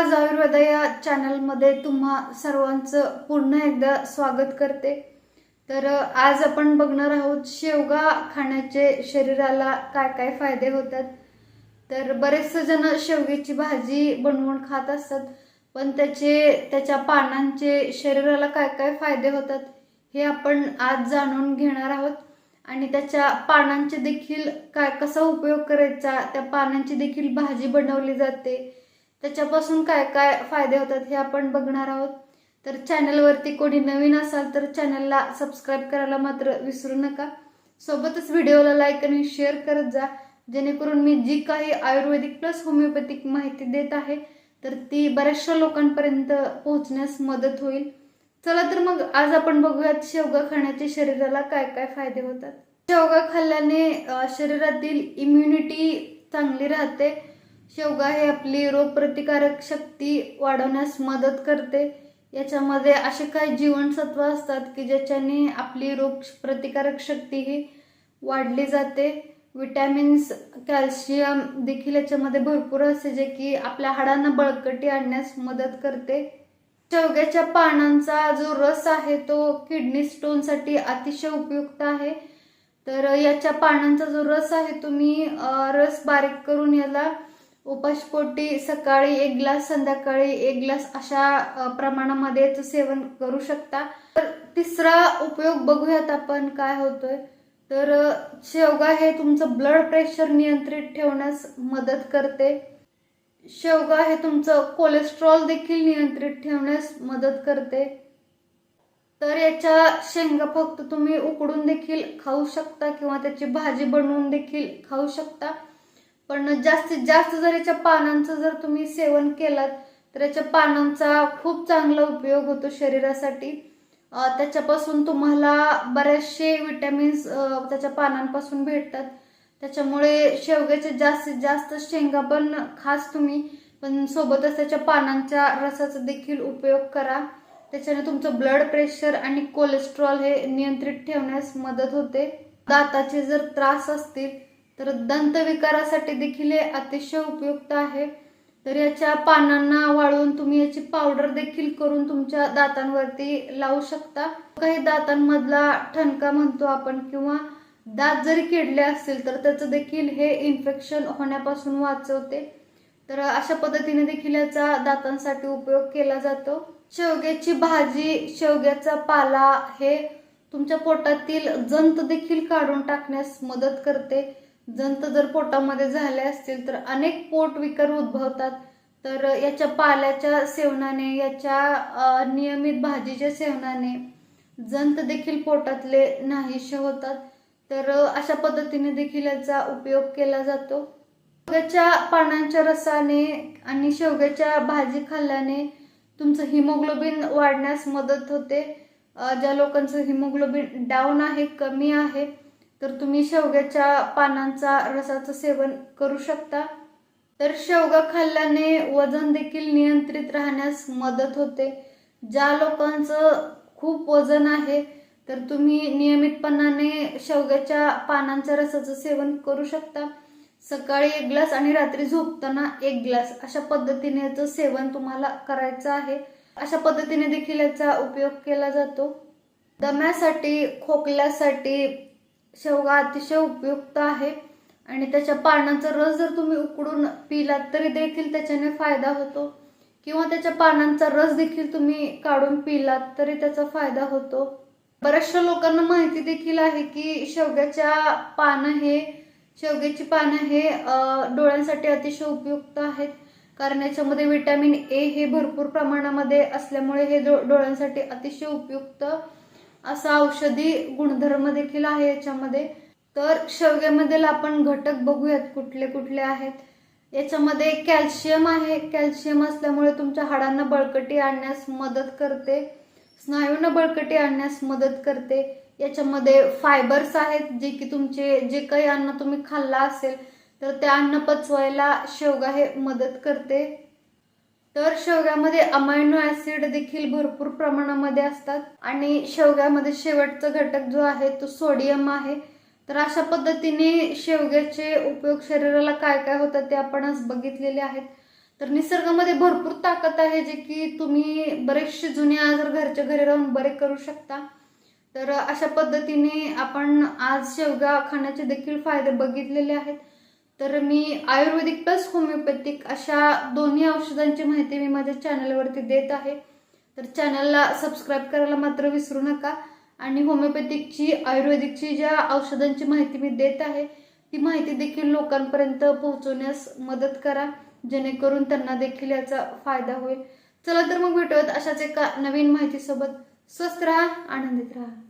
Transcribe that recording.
आज आयुर्वेदा या चॅनलमध्ये तुम्हा सर्वांचं पुन्हा एकदा स्वागत करते. तर आज आपण बघणार आहोत शेवगा खाण्याचे शरीराला काय काय फायदे होतात. तर बरेचसे जण शेवग्याची भाजी बनवून खात असतात पण त्याचे त्याच्या पानांचे शरीराला काय काय फायदे होतात हे आपण आज जाणून घेणार आहोत. आणि त्याच्या पानांचे देखील काय कसा उपयोग करायचा त्या पानांची देखील भाजी बनवली जाते. त्याच्यापासून काय काय फायदे होतात हे आपण बघणार आहोत. तर चॅनलवरती कोणी नवीन असाल तर चॅनलला सबस्क्राईब करायला मात्र विसरू नका. सोबतच व्हिडिओला लाईक आणि शेअर करत जा. जेणेकरून मी जी काही आयुर्वेदिक प्लस होमिओपॅथिक माहिती देत आहे तर ती बऱ्याचशा लोकांपर्यंत पोहोचण्यास मदत होईल. चला तर मग आज आपण बघूयात शेवगा खाण्याचे शरीराला काय काय फायदे होतात. शेवगा खाल्ल्याने शरीरातील इम्युनिटी चांगली राहते. शेवगा हे आपली रोगप्रतिकारक शक्ती वाढवण्यास मदत करते. याच्यामध्ये असे काही जीवनसत्व असतात की ज्याच्याने आपली रोग प्रतिकारक शक्ती ही वाढली जाते. विटॅमिन्स कॅल्शियम देखील याच्यामध्ये भरपूर असते जे की आपल्या हाडांना बळकटी आणण्यास मदत करते. शेवग्याच्या पानांचा जो रस आहे तो किडनी स्टोनसाठी अतिशय उपयुक्त आहे. तर याच्या पानांचा जो रस आहे तुम्ही रस बारीक करून याला उपाशपोटी सकाळी एक ग्लास संध्याकाळी एक ग्लास अशा प्रमाणामध्ये याचं सेवन करू शकता. तर तिसरा उपयोग बघूयात आपण काय होतोय. तर शेवगा हे तुमचं ब्लड प्रेशर नियंत्रित ठेवण्यास मदत करते. शेवगा हे तुमचं कोलेस्ट्रॉल देखील नियंत्रित ठेवण्यास मदत करते. तर याच्या शेंगा फक्त तुम्ही उकडून देखील खाऊ शकता किंवा त्याची भाजी बनवून देखील खाऊ शकता. पण जास्तीत जास्त जर याच्या पानांचं जर तुम्ही सेवन केलात तर याच्या पानांचा खूप चांगला उपयोग होतो शरीरासाठी. त्याच्यापासून तुम्हाला बरेचसे विटॅमिन्स त्याच्या पानांपासून भेटतात. त्याच्यामुळे शेवग्याचे जास्तीत जास्त शेंगा पण खास तुम्ही पण सोबतच त्याच्या पानांच्या रसाचा देखील उपयोग करा. त्याच्याने तुमचं ब्लड प्रेशर आणि कोलेस्ट्रॉल हे नियंत्रित ठेवण्यास मदत होते. दाताचे जर त्रास असतील तर दंतविकारासाठी देखील हे अतिशय उपयुक्त आहे. तर याच्या पानांना वाळवून तुम्ही याची पावडर देखील करून तुमच्या दातांवरती लावू शकता. काही दातांमधला ठणका म्हणतो आपण किंवा दात जरी किडले असतील तर त्याचं देखील हे इन्फेक्शन होण्यापासून वाचवते. तर अशा पद्धतीने देखील याचा दातांसाठी उपयोग केला जातो. शेवग्याची भाजी शेवग्याचा पाला हे तुमच्या पोटातील जंत देखील काढून टाकण्यास मदत करते. जंत जर पोटामध्ये झाले असतील तर अनेक पोट विकार उद्भवतात. तर याच्या पाल्याच्या सेवनाने याच्या नियमित भाजीच्या सेवनाने जंत देखील पोटातले नाहीसे होतात. तर अशा पद्धतीने देखील याचा उपयोग केला जातो. शेवग्याच्या पानांच्या रसाने आणि शेवग्याच्या भाजी खाल्ल्याने तुमचं हिमोग्लोबिन वाढण्यास मदत होते. ज्या लोकांचं हिमोग्लोबिन डाऊन आहे कमी आहे तर तुम्ही शेवग्याच्या पानांचा रसाचं सेवन करू शकता. तर शेवगा खाल्ल्याने वजन देखील नियंत्रित राहण्यास मदत होते. ज्या लोकांचं खूप वजन आहे तर तुम्ही नियमितपणाने शेवग्याच्या पानांच्या रसाचं सेवन करू शकता. सकाळी एक ग्लास आणि रात्री झोपताना एक ग्लास. अशा पद्धतीने याचं सेवन तुम्हाला करायचं आहे. अशा पद्धतीने देखील याचा उपयोग केला जातो. दम्यासाठी खोकल्यासाठी शेवगा अतिशय उपयुक्त आहे. आणि त्याच्या पानांचा रस जर तुम्ही उकडून पिलात तरी देखील त्याच्याने फायदा होतो. किंवा त्याच्या पानांचा रस देखील तुम्ही काढून पिलात तरी त्याचा फायदा होतो. बऱ्याचशा लोकांना माहिती देखील आहे की शेवग्याच्या पानं हे शेवग्याची पानं हे डोळ्यांसाठी अतिशय उपयुक्त आहेत. कारण याच्यामध्ये विटॅमिन ए हे भरपूर प्रमाणामध्ये असल्यामुळे हे डोळ्यांसाठी अतिशय उपयुक्त. असा औषधी गुणधर्म देखील आहे याच्यामध्ये. तर शेवग्यामधील आपण घटक बघूयात कुठले कुठले आहेत. याच्यामध्ये कॅल्शियम आहे. कॅल्शियम असल्यामुळे तुमच्या हाडांना बळकटी आणण्यास मदत करते. स्नायूंना बळकटी आणण्यास मदत करते. याच्यामध्ये फायबर्स आहेत जे की तुमचे जे काही अन्न तुम्ही खाल्ला असेल तर ते अन्न पचवायला शेवगा हे मदत करते. तर शेवग्यामध्ये अमायनो ऍसिड देखील भरपूर प्रमाणामध्ये असतात. आणि शेवग्यामध्ये शेवटचा घटक जो आहे तो सोडियम आहे. तर अशा पद्धतीने शेवग्याचे उपयोग शरीराला काय काय होतात ते आपण आज बघितलेले आहेत. तर निसर्गामध्ये भरपूर ताकद आहे जे की तुम्ही बरेचसे जुने आजार घरच्या घरी राहून बरे करू शकता. तर अशा पद्धतीने आपण आज शेवगा खाण्याचे देखील फायदे बघितलेले आहेत. तर मी आयुर्वेदिक प्लस होमिओपॅथिक अशा दोन्ही औषधांची माहिती मी माझ्या चॅनलवरती देत आहे. तर चॅनलला सबस्क्राईब करायला मात्र विसरू नका. आणि होमिओपॅथिकची आयुर्वेदिकची ज्या औषधांची माहिती मी देत आहे ती माहिती देखील लोकांपर्यंत पोहोचवण्यास मदत करा. जेणेकरून त्यांना देखील याचा फायदा होईल. चला तर मग भेटूयात अशाच एका नवीन माहितीसोबत. स्वस्त राहा आनंदित राहा.